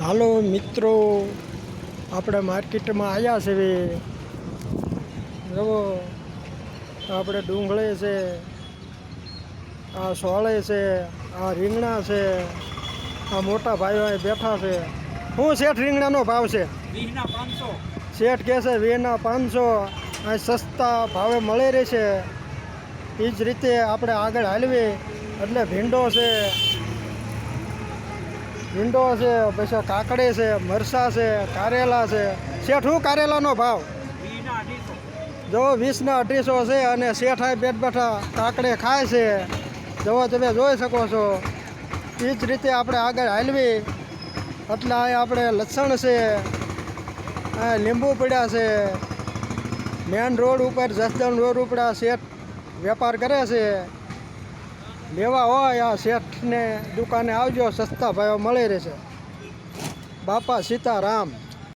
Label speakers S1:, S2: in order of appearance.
S1: હાલો મિત્રો આપણે માર્કેટમાં આવ્યા છે ભાઈ જુઓ આપણે ડુંગળે છે આ સોળે છે આ રીંગણા છે આ મોટા ભાઈઓ બેઠા છે. શું શેઠ રીંગણાનો ભાવ છે? શેઠ કહે છે વીના પાંચસો. અહીં સસ્તા ભાવે મળી રહેશે. એ જ રીતે આપણે આગળ હાલવી. એટલે ભીંડો છે ભીંડો છે, પછી કાકડી છે, મરસા છે, કારેલા છે. શેઠ શું કારેલાનો ભાવ? જો વીસના અઢીસો છે અને શેઠ અહીં બેઠ બેઠા કાકડે ખાય છે. જો તમે જોઈ શકો છો. એ જ રીતે આપણે આગળ હાલવી. એટલે અહીં આપણે લસણ છે લીંબુ પડ્યા છે. મેન રોડ ઉપર જસદણ રોડ ઉપર શેઠ વેપાર કરે છે. લેવા હોય આ શેઠને દુકાને આવજો સસ્તા ભાવે મળી રહેશે. બાપા સીતારામ.